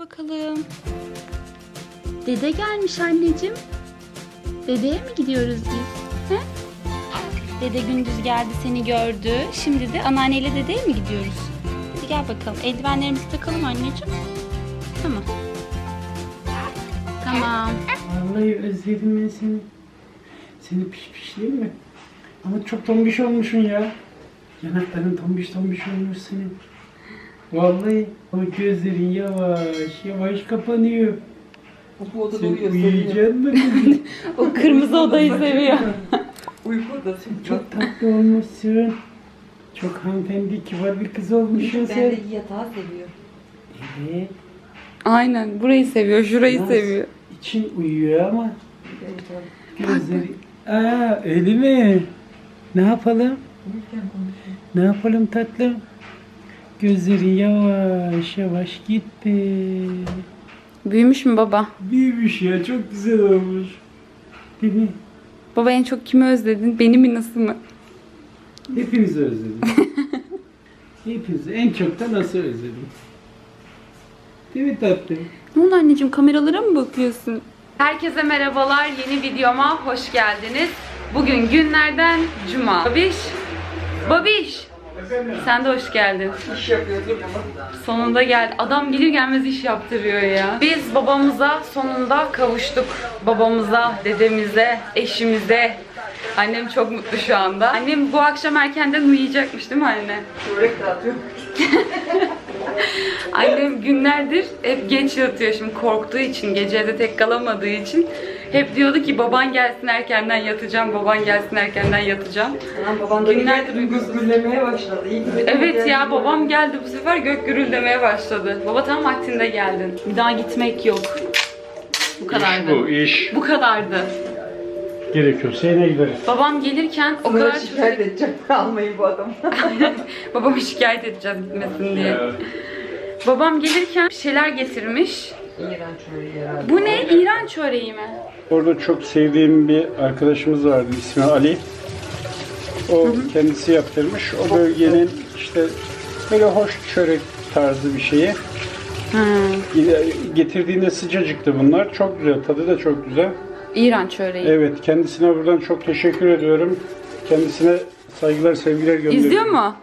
bakalım. Dede gelmiş anneciğim. Dedeye mi gidiyoruz biz? He? Dede gündüz geldi seni gördü. Şimdi de anneanneyle dedeye mi gidiyoruz? Hadi gel bakalım. Eldivenlerimizi takalım anneciğim. Tamam. Tamam. Vallahi özledim ben seni. Seni piş piş değil mi? Ama çok tombiş olmuşsun ya. Yanakların tombiş tombiş olmuş senin. Vallahi o gözlerin yavaş yavaş kapanıyor. Bu odada Sen uyuyor seviyor. uyuyacaksın mı kızım? O kırmızı odayı seviyor. Uyku odası. Çok tatlı olmuşsun. Çok hanımefendi, kibar bir kız olmuşsun Ben sen. de yatağı seviyor. Evet. Aynen burayı seviyor, şurayı Naz, seviyor. için uyuyor ama Evet, gözleri... Aa öyle mi? Ne yapalım? Uyurken konuşuyor. Ne yapalım tatlım? Gözlerin yavaş yavaş gitti. Büyümüş mü baba? Büyümüş ya çok güzel olmuş. Değil mi? Baba en çok kimi özledin? Beni mi nasıl mı? Hepinizi özledim. Hepinizi en çok da nasıl özledim. Değil mi tatlım? Ne oldu anneciğim kameralara mı bakıyorsun? Herkese merhabalar. Yeni videoma hoş geldiniz. Bugün günlerden cuma. Babiş. Babiş. Sen de hoş geldin. İş yapıyordum ama. Sonunda geldi. Adam gelir gelmez iş yaptırıyor ya. Biz babamıza sonunda kavuştuk. Babamıza, dedemize, eşimize. Annem çok mutlu şu anda. Annem bu akşam erkenden uyuyacakmış değil mi anne? Börek dağıtıyor. Annem günlerdir hep geç yatıyor şimdi korktuğu için, gece de tek kalamadığı için. Hep diyordu ki baban gelsin erkenden yatacağım, baban gelsin erkenden yatacağım. Anam baban da Günlerdir Günlerdir uykusuz. gürlemeye başladı. İyi ki Evet ya babam geldi bu sefer gök gürüldemeye başladı. Baba tam vaktinde geldin. Bir daha gitmek yok. Bu kadardı. bu iş. Bu kadardı. Gerekiyorsa yine gideriz. Babam gelirken o kadar çok... şikayet edeceğim almayı bu adamı. Babamı şikayet edeceğiz gitmesin diye. Babam gelirken bir şeyler getirmiş. İğrenç öyle herhalde. Bu ne? İran çöreği mi? Orada çok sevdiğim bir arkadaşımız vardı ismi Ali. O kendisi yaptırmış. O bölgenin işte böyle hoş çörek tarzı bir şeyi. Getirdiğinde sıcacıktı bunlar. Çok güzel. Tadı da çok güzel. İran çöreği. Evet. Kendisine buradan çok teşekkür ediyorum. Kendisine saygılar, sevgiler gönderiyorum. İzliyor mu?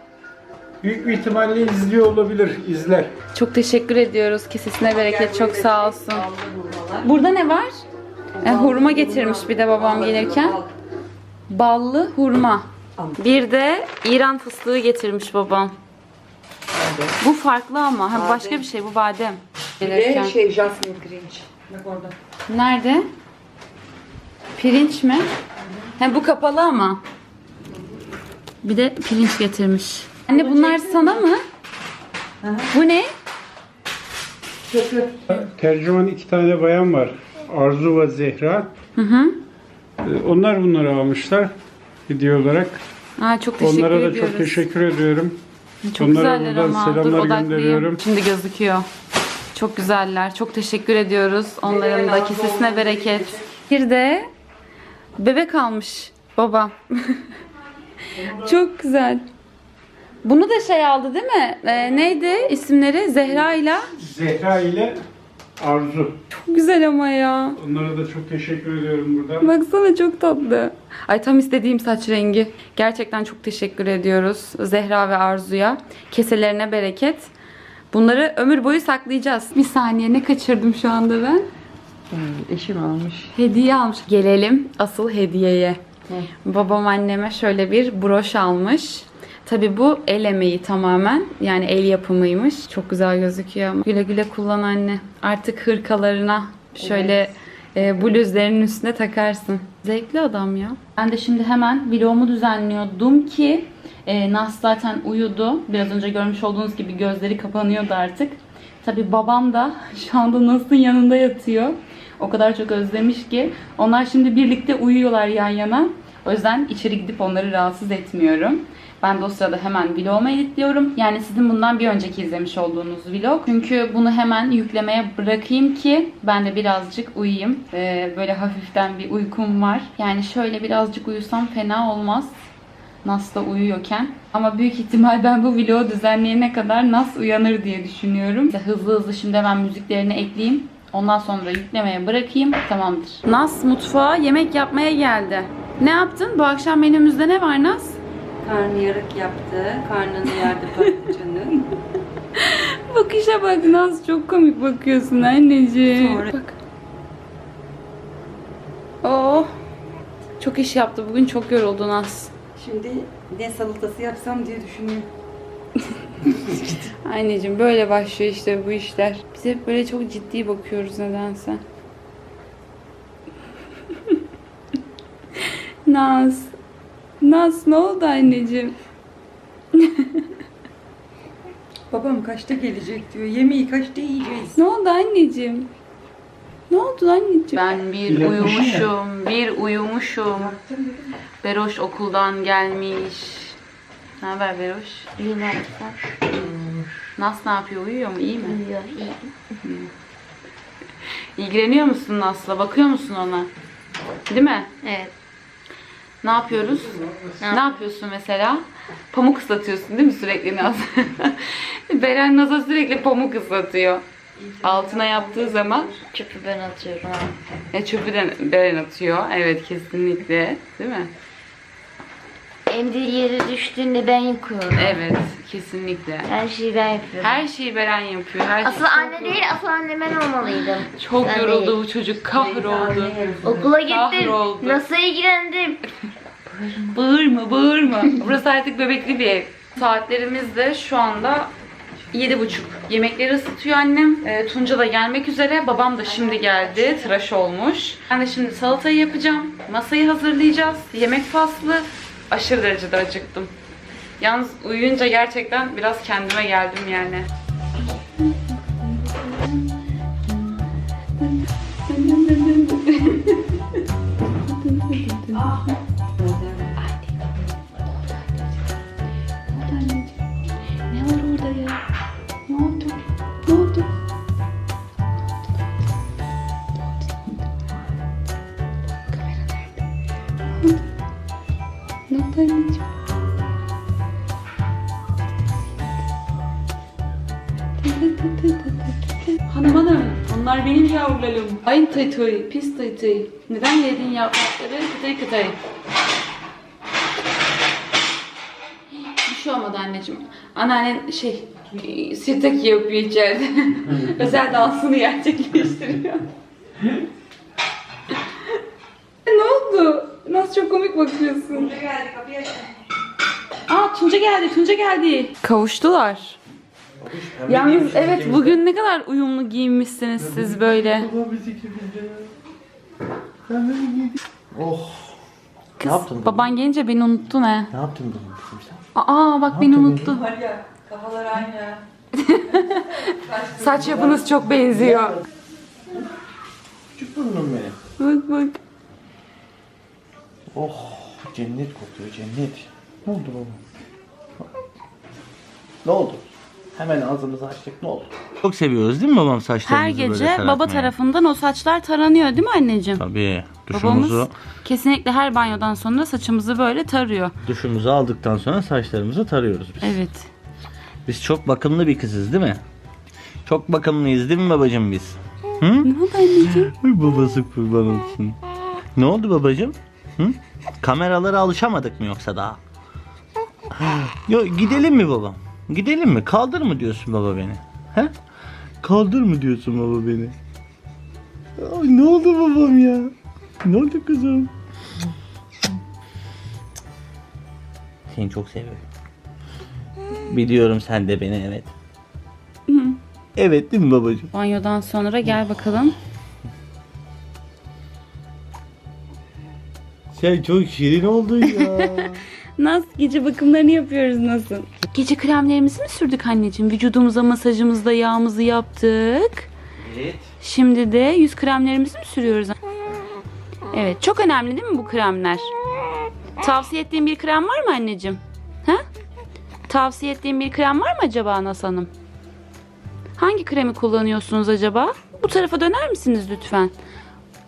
Büyük bir ihtimalle izliyor olabilir. izler. Çok teşekkür ediyoruz. Kesesine bereket. Çok sağ olsun. Burada ne var? E, hurma getirmiş bir de babam gelirken. Ballı hurma. Bir de İran fıstığı getirmiş babam. Bu farklı ama. Ha, başka bir şey bu badem. Bir Gelirken. de şey jasmine pirinç. Bak orada. Nerede? Pirinç mi? Ha, bu kapalı ama. Bir de pirinç getirmiş. Anne bunlar sana mı? Bu ne? Tercüman iki tane bayan var. Arzu ve Zehra. Hı hı. Ee, Onlar bunları almışlar video olarak. Aa, çok teşekkür Onlara da ediyoruz. çok teşekkür ediyorum. Çok Onlara güzeller buradan ama. Dur selamlar odaklayayım. gönderiyorum. Şimdi gözüküyor. Çok güzeller. Çok teşekkür ediyoruz. Onların da kesesine bereket. Bir de bebek almış baba. Çok güzel. Bunu da şey aldı değil mi? Ee, neydi isimleri? Zehra ile. Zehra ile Arzu. Çok güzel ama ya. Onlara da çok teşekkür ediyorum buradan. Baksana çok tatlı. Ay tam istediğim saç rengi. Gerçekten çok teşekkür ediyoruz Zehra ve Arzu'ya. Keselerine bereket. Bunları ömür boyu saklayacağız. Bir saniye ne kaçırdım şu anda ben? eşim almış. Hediye almış. Gelelim asıl hediyeye. Babam anneme şöyle bir broş almış. Tabi bu el emeği tamamen. Yani el yapımıymış. Çok güzel gözüküyor ama. Güle güle kullan anne. Artık hırkalarına şöyle e, bluzların üstüne takarsın. Zevkli adam ya. Ben de şimdi hemen vlogumu düzenliyordum ki e, Nas zaten uyudu. Biraz önce görmüş olduğunuz gibi gözleri kapanıyordu artık. Tabi babam da şu anda Nas'ın yanında yatıyor. O kadar çok özlemiş ki. Onlar şimdi birlikte uyuyorlar yan yana. O yüzden içeri gidip onları rahatsız etmiyorum. Ben de o sırada hemen vlogumu editliyorum. Yani sizin bundan bir önceki izlemiş olduğunuz vlog. Çünkü bunu hemen yüklemeye bırakayım ki ben de birazcık uyuyayım. Ee, böyle hafiften bir uykum var. Yani şöyle birazcık uyusam fena olmaz. Nas da uyuyorken. Ama büyük ihtimal ben bu vlogu düzenleyene kadar Nas uyanır diye düşünüyorum. İşte hızlı hızlı şimdi hemen müziklerini ekleyeyim. Ondan sonra yüklemeye bırakayım. Tamamdır. Nas mutfağa yemek yapmaya geldi. Ne yaptın? Bu akşam menümüzde ne var Nas? Karnıyarık yaptı. Karnını yardı patlıcanın. Bakışa bak Naz çok komik bakıyorsun anneciğim. Sonra- Bak. Oh. Çok iş yaptı bugün çok yoruldu Naz. Şimdi ne salatası yapsam diye düşünüyorum. Anneciğim böyle başlıyor işte bu işler. Biz hep böyle çok ciddi bakıyoruz nedense. Naz. Naz ne oldu anneciğim? Babam kaçta gelecek diyor. Yemeği kaçta yiyeceğiz? Ne oldu anneciğim? Ne oldu anneciğim? Ben bir Yapmışsın uyumuşum, bir uyumuşum. Beroş okuldan gelmiş. Ne haber Beroş? İyi yaptın. Nas ne yapıyor? Uyuyor mu? İyi mi? Uyuyor. iyi. İlgileniyor musun Nas'la? Bakıyor musun ona? Değil mi? Evet. Ne yapıyoruz? Ne Ne yapıyorsun mesela? Pamuk ıslatıyorsun değil mi sürekli Naz? Beren Naz'a sürekli pamuk ıslatıyor. Altına yaptığı zaman Çöpü ben atıyorum. e, çöpü de Beren atıyor. Evet kesinlikle. Değil mi? Emdir yere düştüğünde ben yıkıyorum. Evet kesinlikle. Her şeyi ben yapıyorum. Her şeyi Beren yapıyor. Her Asıl şey anne değil, asıl anne ben olmalıydım. çok Ben yoruldu değil. bu çocuk. Kahroldu. Okula gittim. Kahroldu. Nasıl ilgilendim? Bağırma bağırma. Burası artık bebekli bir ev. Saatlerimiz de şu anda yedi buçuk. Yemekleri ısıtıyor annem. E, Tunca da gelmek üzere. Babam da şimdi geldi. Tıraş olmuş. Ben de şimdi salatayı yapacağım. Masayı hazırlayacağız. Yemek faslı. Aşırı derecede acıktım. Yalnız uyuyunca gerçekten biraz kendime geldim yani. Ne benim yavrularım. Ay tıy tıy, pis tıy tıy. Neden yedin yaprakları kıtay kıtay? Bir şey olmadı anneciğim. Anneannen şey, sirtaki yapıyor içeride. Özel dansını gerçekleştiriyor. ne oldu? Nasıl çok komik bakıyorsun. geldi kapıyı açtım. Aa Tunca geldi, Tunca geldi. Kavuştular. Yalnız evet bugün ne kadar uyumlu giyinmişsiniz siz böyle. Oh. Kız Ne yaptın baban gelince beni unuttun he. Ne yaptın sen? Aa bak beni yaptın unuttu. Var ya kafalar aynı. Saç yapınız çok benziyor. Küçük burnum benim. Bak bak. Oh. Cennet kokuyor cennet. Ne oldu baba? Ne oldu? Hemen ağzımızı açtık ne oldu? Çok seviyoruz değil mi babam Her saçlarımızı böyle gece baba taratmayı? tarafından o saçlar taranıyor değil mi anneciğim? Tabii. Babamız Duşumuzu, kesinlikle her banyodan sonra saçımızı böyle tarıyor. duşumuzu aldıktan sonra saçlarımızı tarıyoruz biz. Evet. Biz çok bakımlı bir kızız değil mi? Çok bakımlıyız değil mi babacığım biz? Hı? Ne oldu anneciğim? Ay babası kurban olsun. Ne oldu babacığım? Hı? Kameralara alışamadık mı yoksa daha? Yo, gidelim mi babam? Gidelim mi? Kaldır mı diyorsun baba beni? He? Kaldır mı diyorsun baba beni? Ay ne oldu babam ya? Ne oldu kızım? Seni çok seviyorum. Biliyorum sen de beni evet. Evet değil mi babacığım? Banyodan sonra gel bakalım. Sen çok şirin oldun ya. Nasıl gece bakımlarını yapıyoruz nasıl? Gece kremlerimizi mi sürdük anneciğim? Vücudumuza masajımızda yağımızı yaptık. evet. Şimdi de yüz kremlerimizi mi sürüyoruz? Evet çok önemli değil mi bu kremler? Tavsiye ettiğin bir krem var mı anneciğim? Ha? Tavsiye ettiğin bir krem var mı acaba Nas Hanım? Hangi kremi kullanıyorsunuz acaba? Bu tarafa döner misiniz lütfen?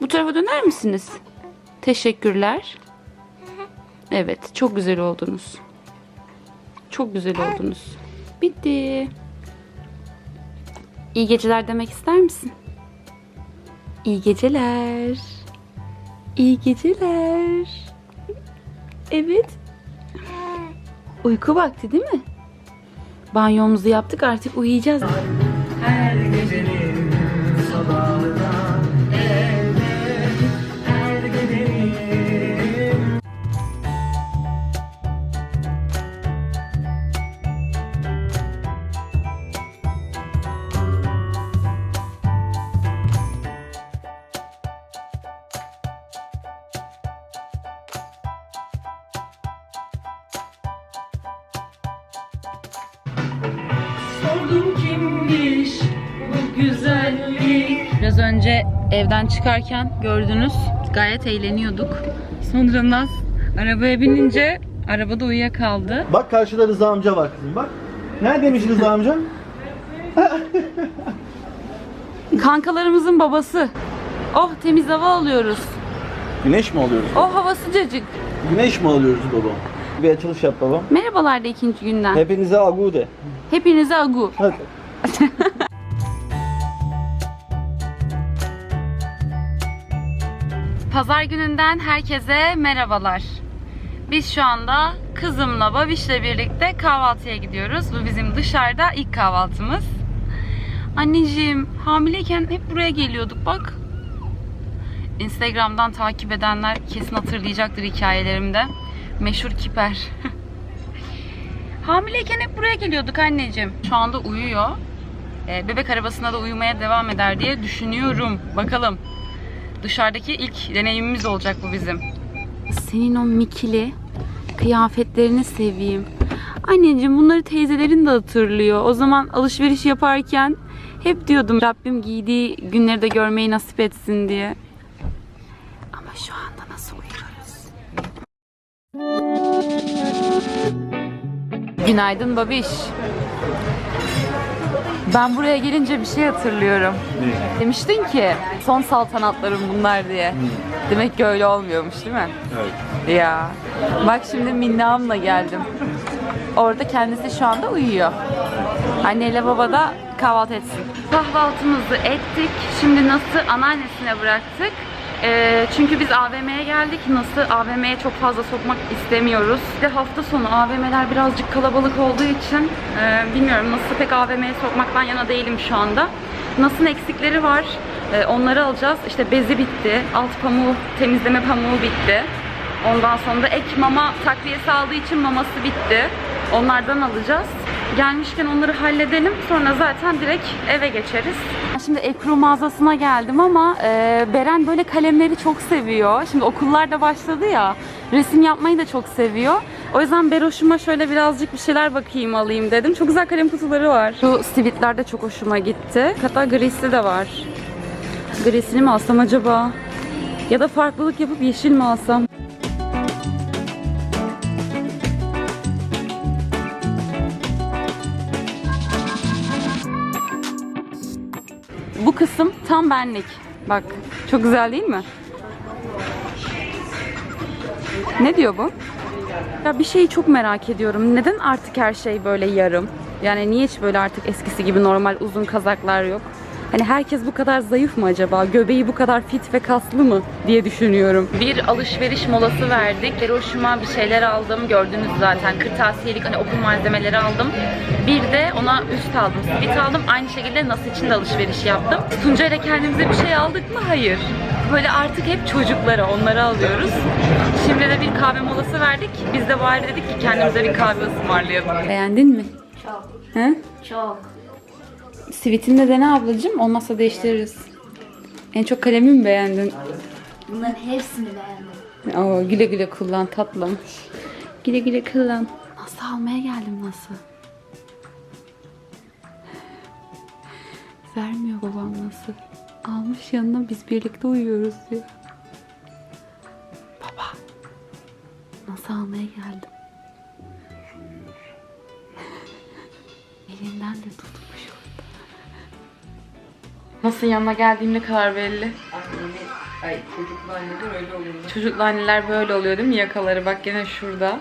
Bu tarafa döner misiniz? Teşekkürler. Evet, çok güzel oldunuz. Çok güzel oldunuz. Bitti. İyi geceler demek ister misin? İyi geceler. İyi geceler. Evet. Uyku vakti değil mi? Banyomuzu yaptık artık uyuyacağız. Sordum evden çıkarken gördünüz gayet eğleniyorduk. Sonra Naz arabaya binince arabada uyuyakaldı. Bak karşıda Rıza amca var kızım bak. Neredeymiş Rıza amca? Kankalarımızın babası. Oh temiz hava alıyoruz. Güneş mi alıyoruz? Oh hava sıcacık. Güneş mi alıyoruz baba? Bir açılış yap babam. Merhabalar da ikinci günden. Hepinize agude. Hepinize agu. Hadi. Pazar gününden herkese merhabalar. Biz şu anda kızımla Babiş'le birlikte kahvaltıya gidiyoruz. Bu bizim dışarıda ilk kahvaltımız. Anneciğim hamileyken hep buraya geliyorduk bak. Instagram'dan takip edenler kesin hatırlayacaktır hikayelerimde. Meşhur kiper. hamileyken hep buraya geliyorduk anneciğim. Şu anda uyuyor. Ee, bebek arabasında da uyumaya devam eder diye düşünüyorum. Bakalım. Dışarıdaki ilk deneyimimiz olacak bu bizim. Senin o mikili kıyafetlerini seveyim. Anneciğim bunları teyzelerin de hatırlıyor. O zaman alışveriş yaparken hep diyordum Rabbim giydiği günleri de görmeyi nasip etsin diye. Ama şu anda nasıl uyuyoruz? Günaydın babiş. Ben buraya gelince bir şey hatırlıyorum. Demiştin ki son saltanatlarım bunlar diye. Demek ki öyle olmuyormuş değil mi? Evet. Ya. Bak şimdi minnamla geldim. Orada kendisi şu anda uyuyor. Anneyle baba da kahvaltı etsin. Kahvaltımızı ettik. Şimdi Nas'ı anneannesine bıraktık. Ee, çünkü biz AVM'ye geldik. Nas'ı AVM'ye çok fazla sokmak istemiyoruz. Bir de hafta sonu AVM'ler birazcık kalabalık olduğu için e, bilmiyorum Nas'ı pek AVM'ye sokmaktan yana değilim şu anda. Nas'ın eksikleri var. Ee, onları alacağız. İşte bezi bitti. Alt pamuğu, temizleme pamuğu bitti. Ondan sonra da ek mama takviyesi aldığı için maması bitti. Onlardan alacağız. Gelmişken onları halledelim. Sonra zaten direkt eve geçeriz. Şimdi Ekru mağazasına geldim ama e, Beren böyle kalemleri çok seviyor. Şimdi okullar da başladı ya. Resim yapmayı da çok seviyor. O yüzden Beroş'uma şöyle birazcık bir şeyler bakayım alayım dedim. Çok güzel kalem kutuları var. Şu sivitler de çok hoşuma gitti. Hatta grisi de var. Grisini mi alsam acaba? Ya da farklılık yapıp yeşil mi alsam? Kısım tam benlik. Bak çok güzel değil mi? Ne diyor bu? Ya bir şeyi çok merak ediyorum. Neden artık her şey böyle yarım? Yani niye hiç böyle artık eskisi gibi normal uzun kazaklar yok? Hani herkes bu kadar zayıf mı acaba? Göbeği bu kadar fit ve kaslı mı diye düşünüyorum. Bir alışveriş molası verdik. Hiroşima bir şeyler aldım. Gördünüz zaten. Kırtasiyelik hani okul malzemeleri aldım. Bir de ona üst aldım. Sivit aldım. Aynı şekilde nasıl için de alışveriş yaptım. Tunca ile kendimize bir şey aldık mı? Hayır. Böyle artık hep çocuklara onları alıyoruz. Şimdi de bir kahve molası verdik. Biz de bari dedik ki kendimize bir kahve ısmarlayalım. Beğendin mi? Çok. He? Çok. Sivitini de dene ablacığım. Olmazsa değiştiririz. En çok kalemi mi beğendin? Bunların hepsini beğendim. Oo, güle güle kullan tatlım. Güle güle kullan. Nasıl almaya geldim nasıl? Vermiyor babam nasıl. Almış yanına biz birlikte uyuyoruz diyor. Baba. Nasıl almaya geldim? Elinden de tutmuş Nasıl yanına geldiğimle karar belli. Ay çocuklu anneler öyle oluyor. Çocuklu anneler böyle oluyor değil mi yakaları? Bak gene şurada.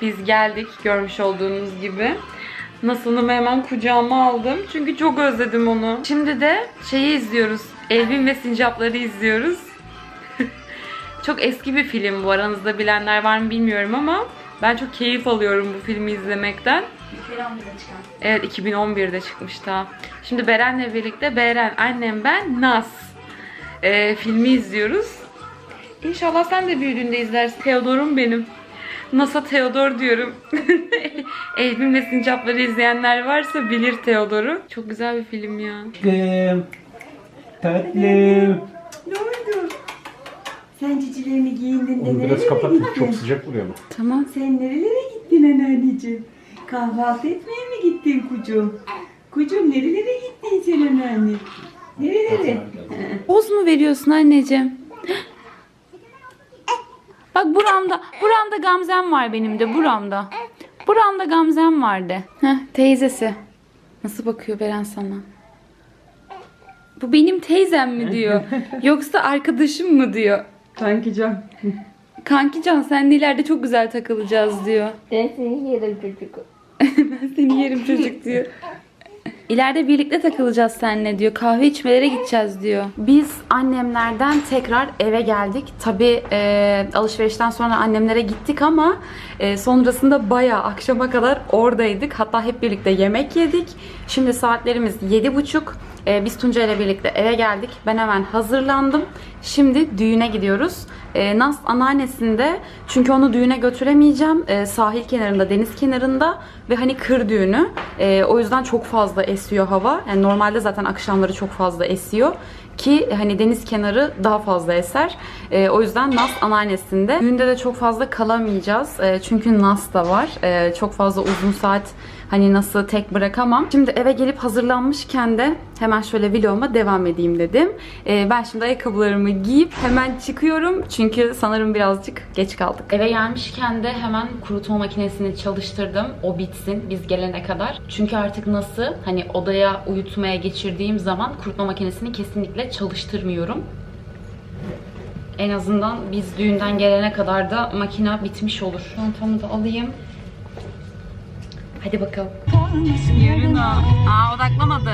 Biz geldik görmüş olduğunuz gibi. Nasıl'ımı hemen kucağıma aldım. Çünkü çok özledim onu. Şimdi de şeyi izliyoruz. Elvin ve Sincapları izliyoruz. çok eski bir film bu. Aranızda bilenler var mı bilmiyorum ama ben çok keyif alıyorum bu filmi izlemekten. 2011'de çıkan. Evet 2011'de çıkmış daha. Şimdi Beren'le birlikte Beren, annem, ben, Nas ee, filmi izliyoruz. İnşallah sen de büyüdüğünde izlersin. Theodor'um benim. Nas'a Theodor diyorum. Elbim ve Sincapları izleyenler varsa bilir Theodor'u. Çok güzel bir film ya. Tatlım. Tatlım. Ne oldu? Sen cicilerini giyindin de Onu nerelere biraz kapatın. gittin? Çok sıcak vuruyor bu. Tamam. Sen nerelere gittin anneanneciğim? Kahvaltı etmeye mi gittin kucum? Kucum nerelere gittin sen anneanne? Nerelere? Poz mu veriyorsun anneciğim? Bak buramda, buramda Gamzem var benim de buramda. Buramda Gamzem vardı. Heh, teyzesi. Nasıl bakıyor Beren sana? Bu benim teyzem mi diyor. Yoksa arkadaşım mı diyor. Kanki can. Kanki Can senle ileride çok güzel takılacağız diyor. Ben seni yerim çocuk. Ben seni yerim çocuk diyor. İleride birlikte takılacağız seninle diyor. Kahve içmelere gideceğiz diyor. Biz annemlerden tekrar eve geldik. Tabii e, alışverişten sonra annemlere gittik ama e, sonrasında bayağı akşama kadar oradaydık. Hatta hep birlikte yemek yedik. Şimdi saatlerimiz 7.30. E, biz Tunca ile birlikte eve geldik. Ben hemen hazırlandım. Şimdi düğüne gidiyoruz. E, Nas anneannesinde çünkü onu düğüne götüremeyeceğim. E, sahil kenarında, deniz kenarında ve hani kır düğünü. O yüzden çok fazla esiyor hava. Yani normalde zaten akşamları çok fazla esiyor ki hani deniz kenarı daha fazla eser. E, o yüzden Nas anneannesinde. Düğünde de çok fazla kalamayacağız. E, çünkü Nas da var. E, çok fazla uzun saat hani nasıl tek bırakamam. Şimdi eve gelip hazırlanmışken de hemen şöyle vloguma devam edeyim dedim. E, ben şimdi ayakkabılarımı giyip hemen çıkıyorum. Çünkü sanırım birazcık geç kaldık. Eve gelmişken de hemen kurutma makinesini çalıştırdım. O bitsin biz gelene kadar. Çünkü artık nasıl hani odaya uyutmaya geçirdiğim zaman kurutma makinesini kesinlikle çalıştırmıyorum. En azından biz düğünden gelene kadar da makina bitmiş olur. Çantamı da alayım. Hadi bakalım. Yarın o. Aa odaklamadı.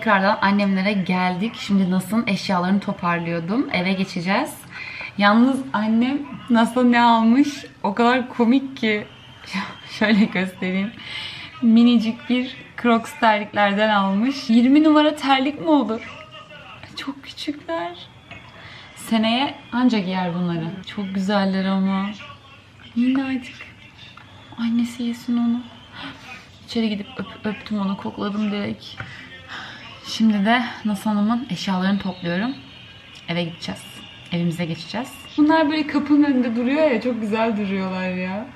Tekrardan annemlere geldik. Şimdi Nas'ın eşyalarını toparlıyordum. Eve geçeceğiz. Yalnız annem Nas'a ne almış? O kadar komik ki. Şöyle göstereyim. Minicik bir Crocs terliklerden almış. 20 numara terlik mi olur? Çok küçükler. Seneye anca giyer bunları. Çok güzeller ama. Minnacık. Annesi yesin onu. İçeri gidip öp- öptüm onu, kokladım direkt. Şimdi de Nasa Hanım'ın eşyalarını topluyorum. Eve gideceğiz. Evimize geçeceğiz. Bunlar böyle kapının önünde duruyor ya. Çok güzel duruyorlar ya.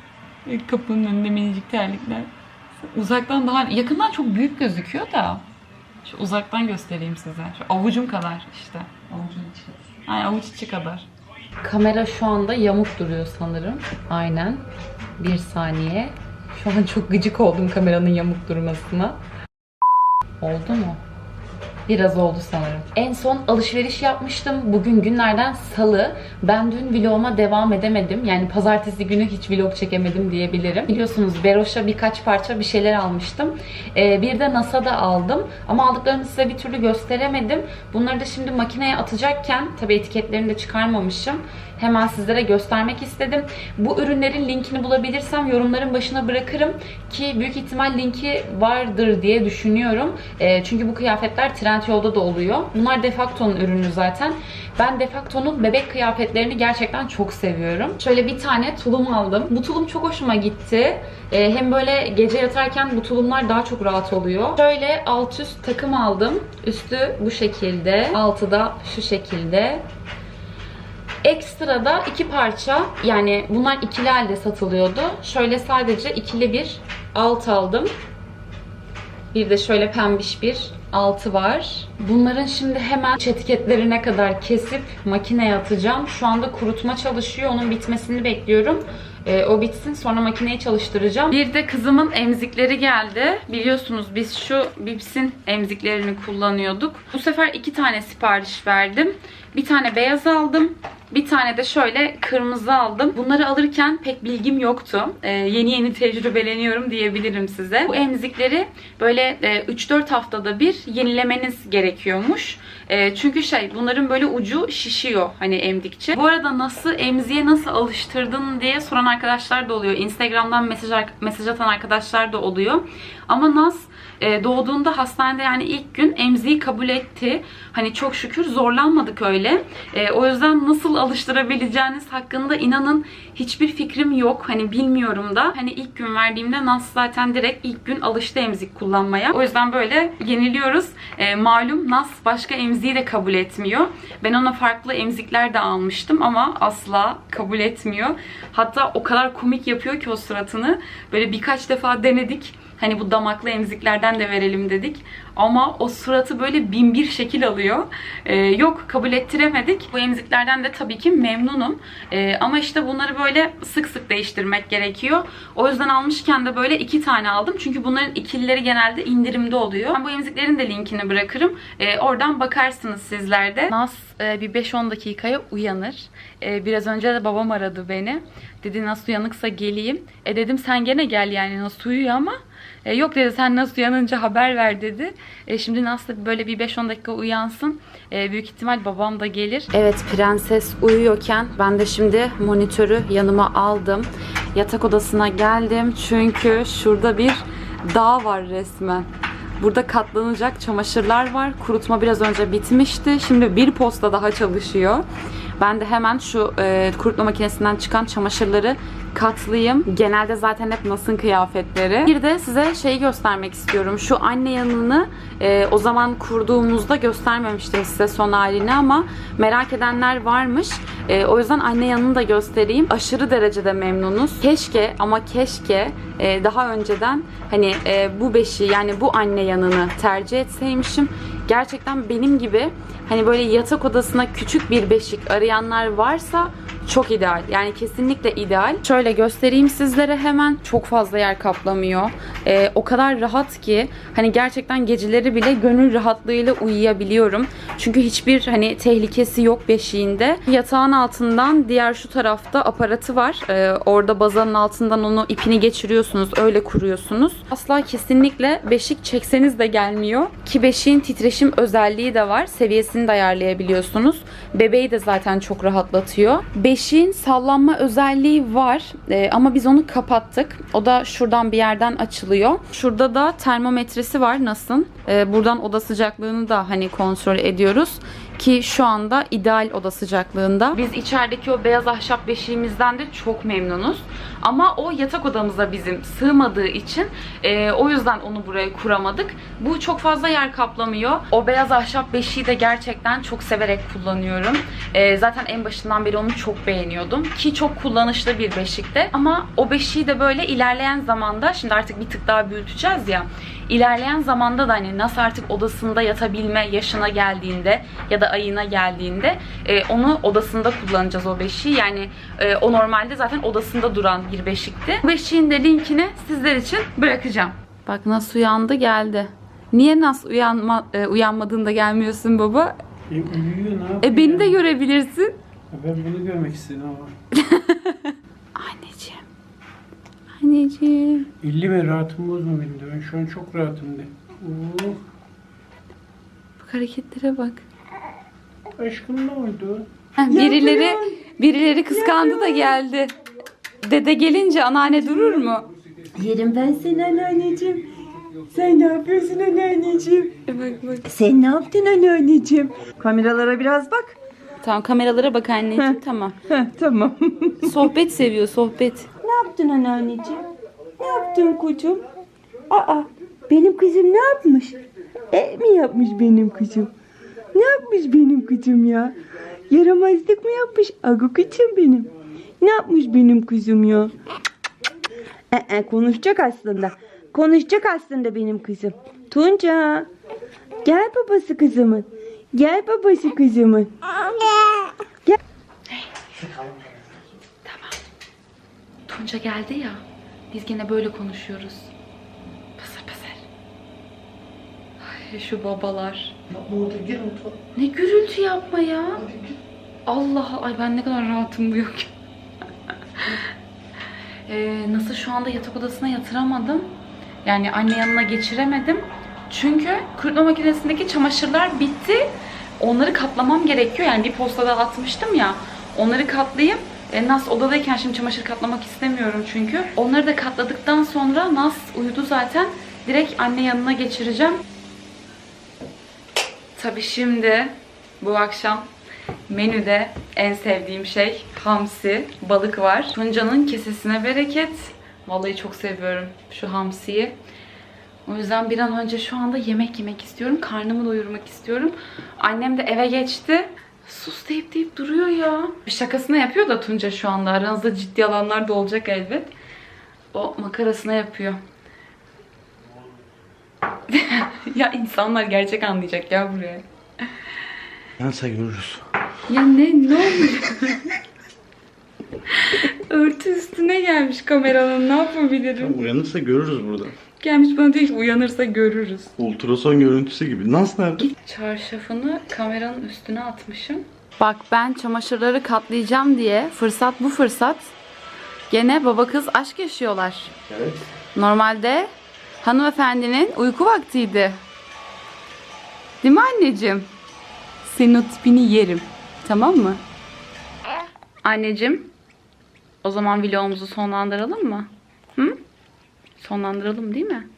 Kapının önünde minicik terlikler. Uzaktan daha yakından çok büyük gözüküyor da. Şu uzaktan göstereyim size. Şu avucum kadar işte. Avucun içi. Aynen avuç içi kadar. Kamera şu anda yamuk duruyor sanırım. Aynen. Bir saniye. Şu an çok gıcık oldum kameranın yamuk durmasına. Oldu mu? Biraz oldu sanırım. En son alışveriş yapmıştım. Bugün günlerden salı. Ben dün vloguma devam edemedim. Yani pazartesi günü hiç vlog çekemedim diyebilirim. Biliyorsunuz Beroş'a birkaç parça bir şeyler almıştım. Ee, bir de NASA'da aldım. Ama aldıklarımı size bir türlü gösteremedim. Bunları da şimdi makineye atacakken tabii etiketlerini de çıkarmamışım. Hemen sizlere göstermek istedim. Bu ürünlerin linkini bulabilirsem yorumların başına bırakırım ki büyük ihtimal linki vardır diye düşünüyorum. Ee, çünkü bu kıyafetler Trendyol'da da oluyor. Bunlar Defacto'nun ürünü zaten. Ben Defacto'nun bebek kıyafetlerini gerçekten çok seviyorum. Şöyle bir tane tulum aldım. Bu tulum çok hoşuma gitti. Ee, hem böyle gece yatarken bu tulumlar daha çok rahat oluyor. Şöyle alt üst takım aldım. Üstü bu şekilde. Altı da şu şekilde. Ekstra da iki parça yani bunlar ikili halde satılıyordu. Şöyle sadece ikili bir alt aldım. Bir de şöyle pembiş bir altı var. Bunların şimdi hemen etiketlerine kadar kesip makineye atacağım. Şu anda kurutma çalışıyor. Onun bitmesini bekliyorum. Ee, o bitsin sonra makineyi çalıştıracağım. Bir de kızımın emzikleri geldi. Biliyorsunuz biz şu Bibs'in emziklerini kullanıyorduk. Bu sefer iki tane sipariş verdim. Bir tane beyaz aldım. Bir tane de şöyle kırmızı aldım. Bunları alırken pek bilgim yoktu. Ee, yeni yeni tecrübeleniyorum diyebilirim size. Bu emzikleri böyle e, 3-4 haftada bir yenilemeniz gerekiyormuş. E, çünkü şey bunların böyle ucu şişiyor hani emdikçe. Bu arada nasıl emziğe nasıl alıştırdın diye soran arkadaşlar da oluyor. Instagram'dan mesaj mesaj atan arkadaşlar da oluyor. Ama Naz e, doğduğunda hastanede yani ilk gün emziği kabul etti. Hani çok şükür zorlanmadık öyle. E, o yüzden nasıl alıştırabileceğiniz hakkında inanın hiçbir fikrim yok. Hani bilmiyorum da. Hani ilk gün verdiğimde Naz zaten direkt ilk gün alıştı emzik kullanmaya. O yüzden böyle yeniliyoruz. E, malum Naz başka emziği de kabul etmiyor. Ben ona farklı emzikler de almıştım ama asla kabul etmiyor. Hatta o kadar komik yapıyor ki o suratını. Böyle birkaç defa denedik. Hani bu damaklı emziklerden de verelim dedik. Ama o suratı böyle bin bir şekil alıyor. Ee, yok kabul ettiremedik. Bu emziklerden de tabii ki memnunum. Ee, ama işte bunları böyle sık sık değiştirmek gerekiyor. O yüzden almışken de böyle iki tane aldım. Çünkü bunların ikilileri genelde indirimde oluyor. Ben bu emziklerin de linkini bırakırım. Ee, oradan bakarsınız sizler de. Nas e, bir 5-10 dakikaya uyanır. E, biraz önce de babam aradı beni. Dedi nasıl uyanıksa geleyim. E dedim sen gene gel yani nasıl uyuyor ama. E, yok dedi sen nasıl uyanınca haber ver dedi. E, şimdi nasıl böyle bir 5-10 dakika uyansın. E, büyük ihtimal babam da gelir. Evet prenses uyuyorken ben de şimdi monitörü yanıma aldım. Yatak odasına geldim. Çünkü şurada bir dağ var resmen. Burada katlanacak çamaşırlar var. Kurutma biraz önce bitmişti. Şimdi bir posta daha çalışıyor. Ben de hemen şu e, kurutma makinesinden çıkan çamaşırları katlayayım. Genelde zaten hep Nas'ın kıyafetleri. Bir de size şeyi göstermek istiyorum. Şu anne yanını e, o zaman kurduğumuzda göstermemiştim size son halini ama merak edenler varmış. E, o yüzden anne yanını da göstereyim. Aşırı derecede memnunuz. Keşke ama keşke e, daha önceden hani e, bu beşi yani bu anne yanını tercih etseymişim. Gerçekten benim gibi hani böyle yatak odasına küçük bir beşik arayanlar varsa çok ideal. Yani kesinlikle ideal. Şöyle göstereyim sizlere hemen. Çok fazla yer kaplamıyor. Ee, o kadar rahat ki hani gerçekten geceleri bile gönül rahatlığıyla uyuyabiliyorum. Çünkü hiçbir hani tehlikesi yok beşiğinde. Yatağın altından diğer şu tarafta aparatı var. Ee, orada bazanın altından onu ipini geçiriyorsunuz. Öyle kuruyorsunuz. Asla kesinlikle beşik çekseniz de gelmiyor. Ki beşiğin titreşim özelliği de var. Seviyesini de ayarlayabiliyorsunuz. Bebeği de zaten çok rahatlatıyor. Beşiğin sallanma özelliği var Ee, ama biz onu kapattık. O da şuradan bir yerden açılıyor. Şurada da termometresi var nasıl? Ee, buradan oda sıcaklığını da hani kontrol ediyoruz ki şu anda ideal oda sıcaklığında. Biz içerideki o beyaz ahşap beşiğimizden de çok memnunuz. Ama o yatak odamıza bizim sığmadığı için e, o yüzden onu buraya kuramadık. Bu çok fazla yer kaplamıyor. O beyaz ahşap beşiği de gerçekten çok severek kullanıyorum. E, zaten en başından beri onu çok beğeniyordum. Ki çok kullanışlı bir beşikte. Ama o beşiği de böyle ilerleyen zamanda şimdi artık bir tık daha büyüteceğiz ya. İlerleyen zamanda da hani nasıl artık odasında yatabilme yaşına geldiğinde ya da ayına geldiğinde e, onu odasında kullanacağız o beşiği. Yani e, o normalde zaten odasında duran bir beşikti. Bu beşiğin de linkini sizler için bırakacağım. Bak nasıl uyandı geldi. Niye nasıl uyanma, e, uyanmadığında gelmiyorsun baba? E, uyuyor ne yapıyor? E beni de görebilirsin. Ben bunu görmek istedim ama. Anneciğim. Anneciğim. İlli mi rahatımı bozma benim de. Ben şu an çok rahatım de. Oh, Bak hareketlere bak. Aşkım ne oldu? Ha, birileri birileri kıskandı da geldi. Dede gelince anneanne durur mu? Yerim ben seni anneanneciğim. Sen ne yapıyorsun anneanneciğim? E, Bak bak. Sen ne yaptın anneanneciğim? Kameralara biraz bak. Tamam kameralara bak anneciğim tamam. Heh, tamam. Sohbet seviyor sohbet. ne yaptın anneanneciğim? Ne yaptın kucum? Aa benim kızım ne yapmış? E mi yapmış benim kızım? Ne yapmış benim kızım ya? Yaramazlık mı yapmış? Agu kızım benim. Ne yapmış benim kızım ya? Ee, konuşacak aslında. Konuşacak aslında benim kızım. Tunca. Gel babası kızımın. Gel babası kızımın. Tunca geldi ya. Biz gene böyle konuşuyoruz. Ay şu babalar. Yapma orada gir mutfağa. Ne gürültü yapma ya. Hadi gir. Allah Allah. Ay ben ne kadar rahatım bu yok. Ee, nasıl şu anda yatak odasına yatıramadım. Yani anne yanına geçiremedim. Çünkü kurutma makinesindeki çamaşırlar bitti. Onları katlamam gerekiyor. Yani bir postada atmıştım ya. Onları katlayıp e, Nas odadayken şimdi çamaşır katlamak istemiyorum çünkü. Onları da katladıktan sonra Nas uyudu zaten. Direkt anne yanına geçireceğim. Tabii şimdi bu akşam menüde en sevdiğim şey hamsi, balık var. Tunca'nın kesesine bereket. Vallahi çok seviyorum şu hamsiyi. O yüzden bir an önce şu anda yemek yemek istiyorum. Karnımı doyurmak istiyorum. Annem de eve geçti. Sus deyip deyip duruyor ya. Bir şakasına yapıyor da Tunca şu anda. Aranızda ciddi alanlar da olacak elbet. O makarasına yapıyor. ya insanlar gerçek anlayacak ya buraya. Nasıl görürüz? Ya ne ne olmuş? Örtü üstüne gelmiş kameranın ne yapabilirim? Uyanırsa görürüz burada. Gelmiş bana diyor ki uyanırsa görürüz. Ultrason görüntüsü gibi. Nasıl nerede? Çarşafını kameranın üstüne atmışım. Bak ben çamaşırları katlayacağım diye fırsat bu fırsat. Gene baba kız aşk yaşıyorlar. Evet. Normalde hanımefendinin uyku vaktiydi. Değil mi anneciğim? Senin o tipini yerim. Tamam mı? Anneciğim, o zaman vlogumuzu sonlandıralım mı? Hı? Sonlandıralım değil mi?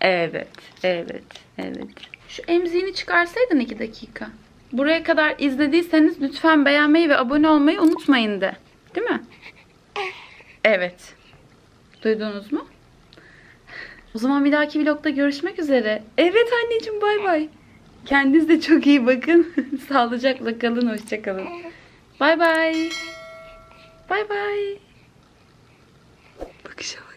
Evet, evet, evet. Şu emziğini çıkarsaydın iki dakika. Buraya kadar izlediyseniz lütfen beğenmeyi ve abone olmayı unutmayın de. Değil mi? Evet. Duydunuz mu? O zaman bir dahaki vlogda görüşmek üzere. Evet anneciğim bay bay. Kendinize çok iyi bakın. Sağlıcakla kalın, hoşça kalın. Bay bay. Bay bay. Bakışa bak.